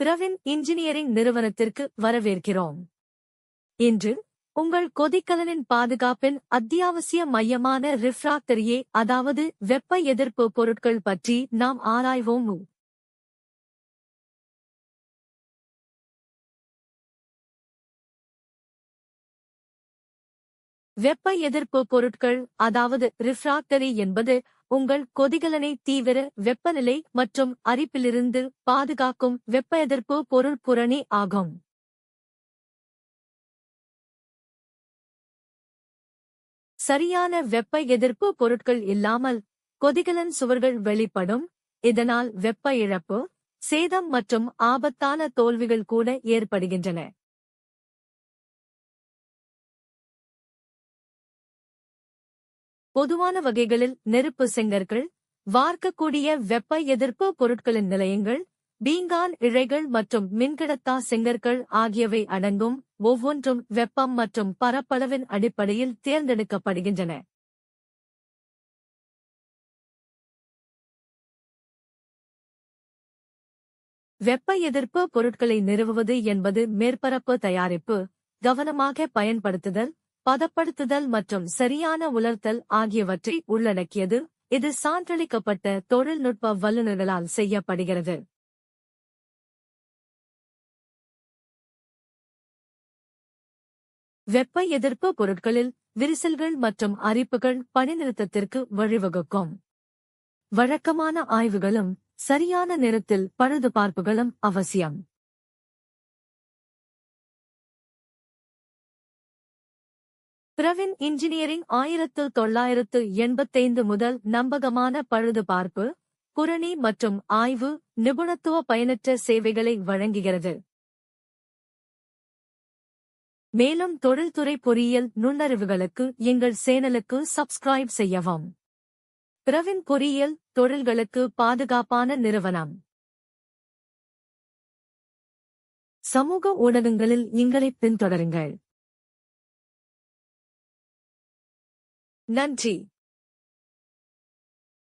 Pravin engineering நிறுவனத்திற்கு வரவேற்கிறோம். இன்று உங்கள் கொதிக்கலனின் பாதுகாப்பின் அத்தியாவசிய மையமான ரிஃப்ராக்டரியே அதாவது வெப்ப எதிர்ப்பு பொருட்கள் பற்றி நாம் ஆராய்வோம். வெப்ப எதிர்ப்பு பொருட்கள் அதாவது ரிஃப்ராக்டரி என்பது உங்கள் கொதிகலனை தீவிர வெப்பநிலை மற்றும் அரிப்பிலிருந்து பாதுகாக்கும் வெப்ப எதிர்ப்பு பொருள் புரணி ஆகும். சரியான வெப்ப எதிர்ப்பு பொருட்கள் இல்லாமல் கொதிகலன் சுவர்கள் வெளிப்படும் இதனால் வெப்ப இழப்பு சேதம் மற்றும் ஆபத்தான தோல்விகள் கூட ஏற்படுகின்றன. பொதுவான வகைகளில் நெருப்பு செங்கற்கள் வார்க்கக்கூடிய வெப்ப எதிர்ப்பு பொருட்களின் நிலையங்கள் பீங்கான் இழைகள் மற்றும் மின்கடத்தா செங்கற்கள் ஆகியவை அடங்கும் ஒவ்வொன்றும் வெப்பம் மற்றும் பரப்பளவின் அடிப்படையில் தேர்ந்தெடுக்கப்படுகின்றன. வெப்ப எதிர்ப்பு பொருட்களை நிறுவுவது என்பது மேற்பரப்பு தயாரிப்பு கவனமாக பயன்படுத்துதல் பதப்படுத்துதல் மற்றும் சரியான உலர்த்தல் ஆகியவற்றை உள்ளடக்கியது. இது சான்றளிக்கப்பட்ட தொழில்நுட்ப வல்லுநர்களால் செய்யப்படுகிறது. வெப்ப எதிர்ப்பு பொருட்களில் விரிசல்கள் மற்றும் அரிப்புகள் பணிநிறுத்தத்திற்கு வழிவகுக்கும். வழக்கமான ஆய்வுகளும் சரியான நேரத்தில் பழுதுபார்ப்புகளும் அவசியம். பிரவின் இன்ஜினியரிங் ஆயிரத்து தொள்ளாயிரத்து எண்பத்தைந்து முதல் நம்பகமான பழுதுபார்ப்பு புரணி மற்றும் ஆய்வு நிபுணத்துவ பயனற்ற சேவைகளை வழங்குகிறது. மேலும் தொழில்துறை பொறியியல் நுண்ணறிவுகளுக்கு எங்கள் சேனலுக்கு சப்ஸ்கிரைப் செய்யவும். பிரவின் பொறியியல் தொழில்களுக்கு பாதுகாப்பான நிறுவனம். சமூக ஊடகங்களில் எங்களை பின்தொடருங்கள். நன்றி